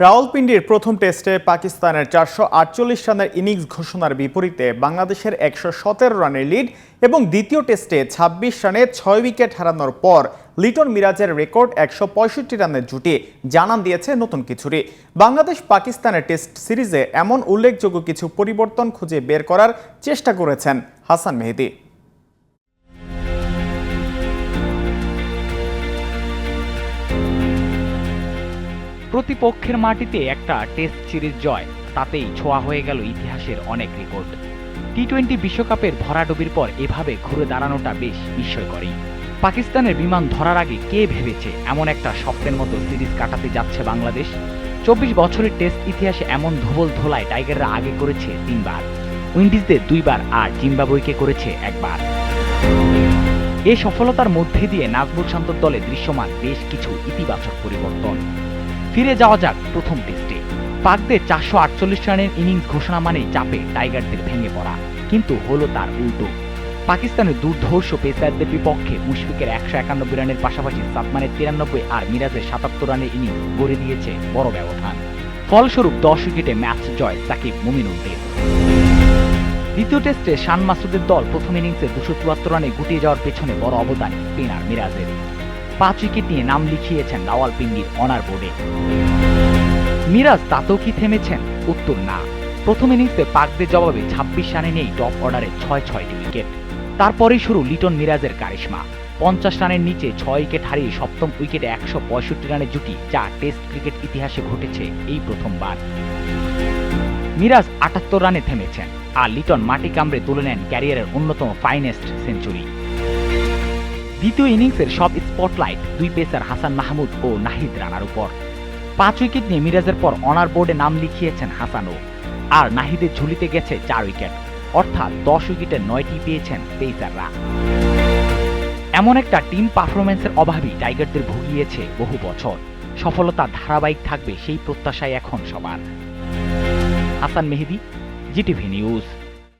রাওয়ালপিন্ডির প্রথম টেস্টে পাকিস্তানের চারশো আটচল্লিশ রানের ইনিংস ঘোষণার বিপরীতে বাংলাদেশের একশো সতেরো রানের লিড এবং দ্বিতীয় টেস্টে ২৬ রানে ছয় উইকেট হারানোর পর লিটন মিরাজের রেকর্ড একশো পঁয়ষট্টি রানের জুটি। জানান দিয়েছে নতুন কিছুরই বাংলাদেশ পাকিস্তানের টেস্ট সিরিজে এমন উল্লেখযোগ্য কিছু পরিবর্তন খুঁজে বের করার চেষ্টা করেছেন হাসান মেহেদী। প্রতিপক্ষের মাটিতে একটা টেস্ট সিরিজ জয়। তাতেই ছোঁয়া হয়ে গেল ইতিহাসের অনেক রেকর্ড টি টোয়েন্টি বিশ্বকাপের ভরাডুবির পর এভাবে ঘুরে দাঁড়ানোটা বেশ বিস্ময়করই। পাকিস্তানের বিমান ধরার আগে কে ভেবেছে এমন একটা স্বপ্নের মতো সিরিজ কাটাতে যাচ্ছে বাংলাদেশ? চব্বিশ বছরের টেস্ট ইতিহাসে এমন ধুবল ধোলায় টাইগাররা আগে করেছে তিনবার। উইন্ডিজদের দুইবার আর জিম্বাবুয়েকে করেছে একবার। এ সফলতার মধ্যে দিয়ে নাজমুল শান্তর দলে দৃশ্যমান বেশ কিছু ইতিবাচক পরিবর্তন। ফিরে যাওয়া যাক প্রথম টেস্টে পাকদের চারশো আটচল্লিশ রানের ইনিংস ঘোষণা মানেই চাপে টাইগারদের ভেঙে পড়া, কিন্তু হলো তার উল্টো। পাকিস্তানের দুর্ধর্ষ পেসারদের বিপক্ষে মুশফিকের একশো একানব্বই রানের পাশাপাশি সাদমানের তিরানব্বই আর মিরাজের সাতাত্তর রানের ইনিংস গড়ে দিয়েছে বড় ব্যবধান। ফলস্বরূপ দশ উইকেটে ম্যাচ জয় সাকিব মুমিনুদ্দিন। দ্বিতীয় টেস্টে শান মাসুদের দল প্রথম ইনিংসে দুশো চুয়াত্তর রানে গুটিয়ে যাওয়ার পেছনে বড় অবদান স্পিনার মিরাজের পাঁচ উইকেট নিয়ে নাম লিখিয়েছেন রাওয়ালপিন্ডির অনার বোর্ডে। মিরাজ তাতেও কি থেমেছেন, উত্তর না। প্রথম ইনিংসে পাকদের জবাবে ছাব্বিশ রানে নেই টপ অর্ডারে ছয় ছয়টি উইকেট। তারপরেই শুরু লিটন মিরাজের কারিশমা। পঞ্চাশ রানের নিচে ছয় উইকেট হারিয়ে সপ্তম উইকেটে একশো পঁয়ষট্টি রানের জুটি যা টেস্ট ক্রিকেট ইতিহাসে ঘটেছে এই প্রথমবার। মিরাজ আটাত্তর রানে থেমেছেন, আর লিটন মাটি কামড়ে তুলে নেন ক্যারিয়ারের অন্যতম ফাইনেস্ট সেঞ্চুরি। দ্বিতীয় ইনিংসের সব স্পটলাইট দুই পেসার হাসান মাহমুদ ও নাহিদ রানার উপর। পাঁচ উইকেট নিয়ে মিরাজের পর অনার বোর্ডে নাম লিখিয়েছেন হাসানও। আর নাহিদের ঝুলিতে গেছে চার উইকেট। অর্থাৎ দশ উইকেটে নয়টি পেয়েছেন পেসাররা। এমন একটা টিম পারফরমেন্সের অভাবই টাইগারদের ভুগিয়েছে বহু বছর। সফলতা ধারাবাহিক থাকবে সেই প্রত্যাশায় এখন সবার। হাসান মেহেদি, জিটিভি নিউজ।